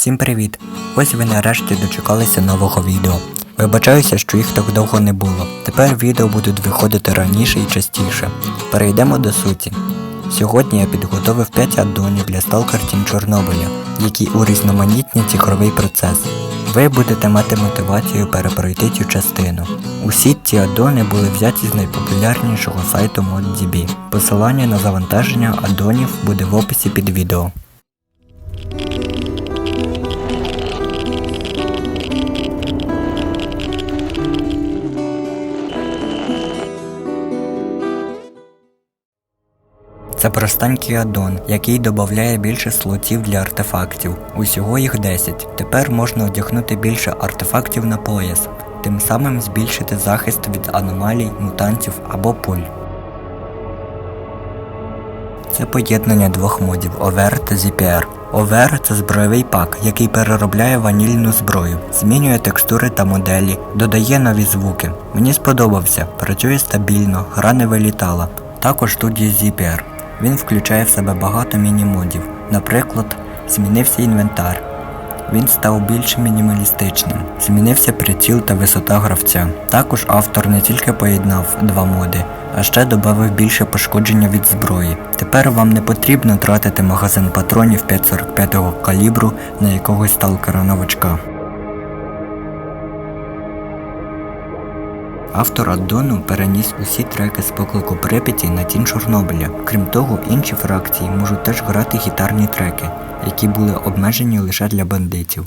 Всім привіт! Ось ви нарешті дочекалися нового відео. Вибачаюся, що їх так довго не було. Тепер відео будуть виходити раніше і частіше. Перейдемо до суті. Сьогодні я підготовив 5 аддонів для Stalker Team Чорнобиля, які урізноманітнять ігровий процес. Ви будете мати мотивацію перепройти цю частину. Усі ці аддони були взяті з найпопулярнішого сайту ModDB. Посилання на завантаження аддонів буде в описі під відео. Це простенький аддон, який додає більше слотів для артефактів. Усього їх 10. Тепер можна одягнути більше артефактів на пояс, тим самим збільшити захист від аномалій, мутантів або пуль. Це поєднання двох модів OVR та ZPR. OVR – це збройовий пак, який переробляє ванільну зброю, змінює текстури та моделі, додає нові звуки. Мені сподобався, працює стабільно, гра не вилітала. Також тут є ZPR. Він включає в себе багато міні-модів. Наприклад, змінився інвентар. Він став більш мінімалістичним. Змінився приціл та висота гравця. Також автор не тільки поєднав два моди, а ще додав більше пошкодження від зброї. Тепер вам не потрібно тратити магазин патронів 5,45 калібру на якогось сталкера новачка. Автор аддону переніс усі треки з поклику Прип'яті на тінь Чорнобиля. Крім того, інші фракції можуть теж грати гітарні треки, які були обмежені лише для бандитів.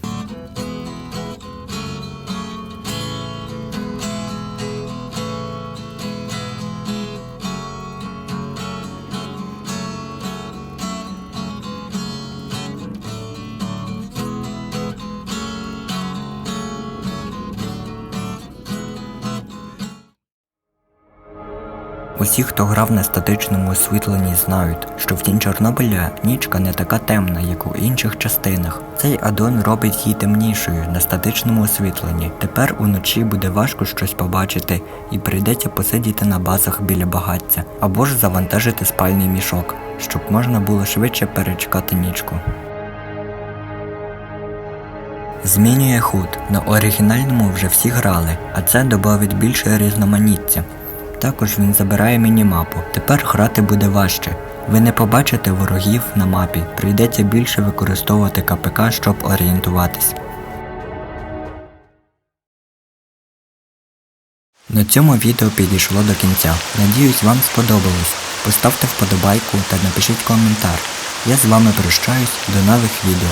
Усі, хто грав на статичному освітленні, знають, що в тінь Чорнобиля нічка не така темна, як у інших частинах. Цей аддон робить її темнішою на статичному освітленні. Тепер уночі буде важко щось побачити і прийдеться посидіти на базах біля багаття або ж завантажити спальний мішок, щоб можна було швидше перечекати нічку. Змінює худ. На оригінальному вже всі грали, а це додавить більше різноманіття. Також він забирає мінімапу. Тепер грати буде важче. Ви не побачите ворогів на мапі, прийдеться більше використовувати КПК, щоб орієнтуватись. На цьому відео підійшло до кінця. Надіюсь, вам сподобалось. Поставте вподобайку та напишіть коментар. Я з вами прощаюсь до нових відео.